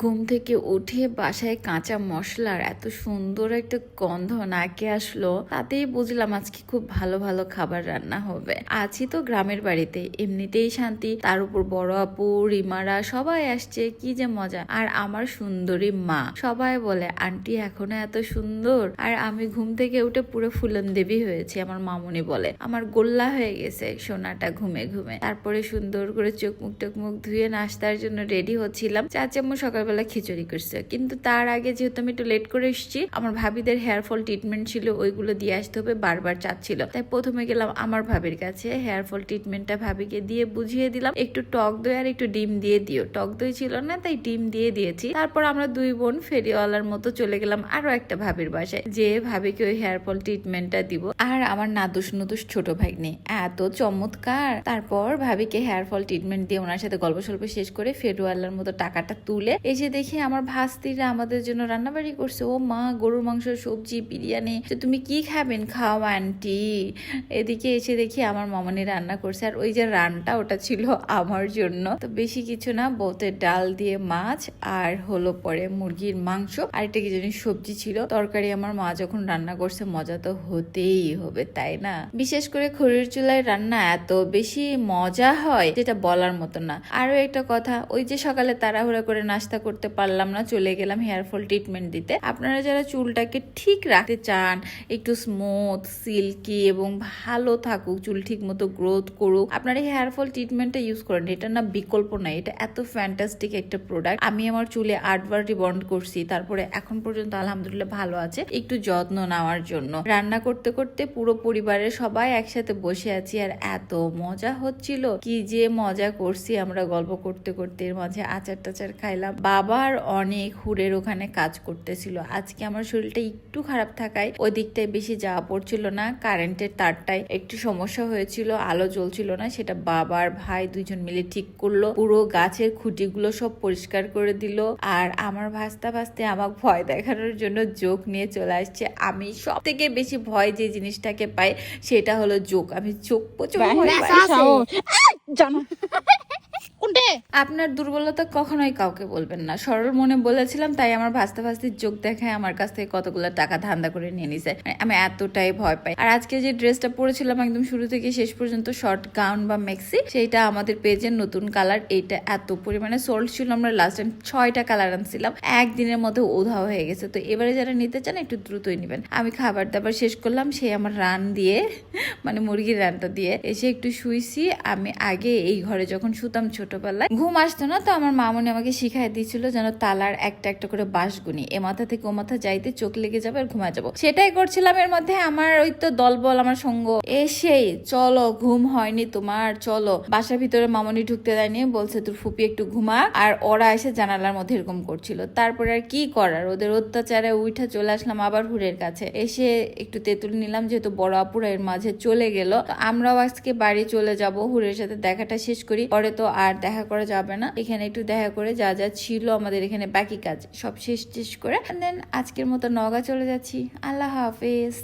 ঘুম থেকে উঠে বাসায় কাঁচা মশলার এত সুন্দর একটা গন্ধ নাকে আসলো, তাতেই বুঝলাম আজকে খুব ভালো ভালো খাবার রান্না হবে। আছি তো গ্রামের বাড়িতে, এমনিতেই শান্তি। তার উপর বড় আপু, রিমারা সবাই আসছে, কি যে মজা। আর আমার সুন্দরী মা, সবাই বলে, আন্টি এখনও এত সুন্দর? আর আমি ঘুম থেকে উঠে পুরো ফুলন দেবী হয়েছি, আমার মামুনি বলে। আমার গোল্লা হয়ে গেছে সোনাটা ঘুমে ঘুমে। তারপরে সুন্দর করে চোখ মুখ টোক মুখ ধুয়ে নাস্তার জন্য রেডি হচ্ছিলাম। চাচাম্মু সকালবেলা খিচুড়ি করছে। কিন্তু তার আগে যেহেতু আমি একটু লেট করে এসেছি, আমার ভাবিদের হেয়ার ফল ট্রিটমেন্ট ছিল, ওইগুলো দিয়ে আসতে হবে, বারবার চাচ্ছিল। তাই প্রথমে গেলাম আমার ভাবির কাছে হেয়ার ফল ট্রিটমেন্টটা ভাবিকে দিয়ে বুঝিয়ে দিলাম, একটু টক দই আর একটু ডিম দিয়ে দিও। টক দই ছিল না, তাই ডিম দিয়ে দিয়েছি। তারপর আমরা দুই বোন ফেরিওয়ালার মতো চলে গেলাম আরও একটা ভাবির বাসায়, যে ভাবিকে ওই হেয়ার ফল ট্রিটমেন্টটা দিব। আর আমার নাদুস নুদুস ছোট ভাগ্নে, এত চমৎকার! তারপর ভাবিকে হেয়ার ফল ট্রিটমেন্ট দিয়ে ওনার সাথে গল্প সল্প শেষ করে ফেরুয়ালার মতো টাকাটা তুলে এসে দেখি আমার ভাস্তিরা আমাদের জন্য রান্নাবাড়ি করছে। ও মা, গরুর মাংস, সবজি, বিরিয়ানি। তো তুমি কি খাবেন? খাও, আন্টি। এদিকে এসে দেখি আমার মামনি রান্না করছে। আর ওই যে রানটা, ওটা ছিল আমার জন্য। তো বেশি কিছু না, বলতে ডাল দিয়ে মাছ আর হলো পরে মুরগির মাংস। আর একটা কি জানি সবজি ছিল। তরকারি আমার মা যখন রান্না করছে, মজা তো হতেই হবে, তাই না? বিশেষ করে খড়ির চুলায় রান্না এত বেশি মজা হয়, যেটা বলার মতো না। আরও একটা কথা, ওই যে সকালে তাড়াহুড়া করে নাস্তা করতে পারলাম না, চলে গেলাম হেয়ার ফল ট্রিটমেন্ট দিতে। আপনারা যারা চুলটাকে ঠিক রাখতে চান, একটু স্মুথ সিল্কি এবং ভালো থাকুক, চুল ঠিক মতো গ্রোথ করুক, আপনারা হেয়ার ফল ট্রিটমেন্টটা ইউজ করেন। এটা না বিকল্প নাই এটা এত ফ্যান্টাস্টিক একটা প্রোডাক্ট আমি আমার চুলে আটবার রিবন্ড করছি, তারপরে এখন পর্যন্ত আলহামদুলিল্লাহ ভালো আছে। একটু যত্ন নেওয়ার জন্য। রান্না করতে করতে পুরো পরিবারের সবাই একসাথে বসে আছি, আর এত মজা হচ্ছিল। কি যে মজা করছি আমরা গল্প করতে করতে, এর মাঝে আচার টাচার খাইলাম। বাবার অনেক হুড়ের ওখানে কাজ করতেছিল। আজকে আমার শরীরটা একটু খারাপ থাকায় ওই দিকটায় বেশি যাওয়া পড়ছিল না কারেন্টের তারটায় একটু সমস্যা হয়েছিল আলো জ্বলছিল না সেটা বাবার ভাই দুইজন মিলে ঠিক করল পুরো গাছের খুঁটিগুলো সব পরিষ্কার করে দিল আর আমার ভাস্তা ভাস্তে আমাকে ভয় দেখানোর জন্য জোক নিয়ে চলে আসছে। আমি সব থেকে বেশি ভয় যে জিনিসটাকে পাই সেটা হলো জোক। আমি চোখ প্রচুর ভয় পাই। জানো। কোনটে আপনার দুর্বলতা কখনোই কাউকে বলবেন না। সরল মনে বলেছিলাম, তাই আমার ভাস্তা ভাস্তির চোখ দেখায় আমার কাছ থেকে কতগুলো টাকা ধান্দা করে নিয়ে নিছে। মানে আমি এতটাই ভয় পাই। আর আজকে যে ড্রেসটা পরেছিলাম একদম শুরু থেকে শেষ পর্যন্ত, শর্ট গাউন বা মেক্সি, সেইটা আমাদের পেজের নতুন কালার, এইটা এত পরিমাণে সোল্ড ছিল। আমরা লাস্ট টাইম ছয়টা কালার আনছিলাম। একদিনের মধ্যে উধাও হয়ে গেছে। তো এবারে যারা নিতে চান, একটু দ্রুতই নেবেন। আমি খাবার দাবার শেষ করলাম, সে আমার রান দিয়ে মানে মুরগির রানটা দিয়ে এসে একটু শুইছি। আমি আগে এই ঘরে যখন শুতাম ছোটবেলায়। ঘুম আসতো না, তো আমার মামনি আমাকে শিখাই দিয়েছিল যেন তালার একটা একটা করে বাঁশ গুনি। এ মাথা থেকে ও মাথা যাইতে চোখ লেগে যাবে আর ঘুমা যাব। সেটাই করছিলাম এর মধ্যে আমার ওই তো দলবল, আমার সঙ্গ এসেই, চলো, ঘুম হয়নি তোমার, চলো। বাসার ভিতরে মামনি ঢুকতে দেয়নি, বলছে, তোর ফুপি একটু ঘুমা। আর ওরা এসে জানালার মধ্যে এরকম করছিল। তারপরে আর কি করার? ওদের অত্যাচারে উঠে চলে আসলাম আবার হুরের কাছে। এসে একটু তেঁতুল নিলাম, যেহেতু বড় আপুরা এর মাঝে চলে গেল। আমরাও আজকে বাড়ি চলে যাব। হুরের সাথে দেখাটা শেষ করি। পরে তো আর দেখা করা যাবে না। এখানে একটু দেখা করে যা যা ছিল আমাদের এখানে বাকি কাজ সব শেষ শেষ করে। দেন আজকের মতো নগা চলে যাচ্ছি। আল্লাহ হাফেজ।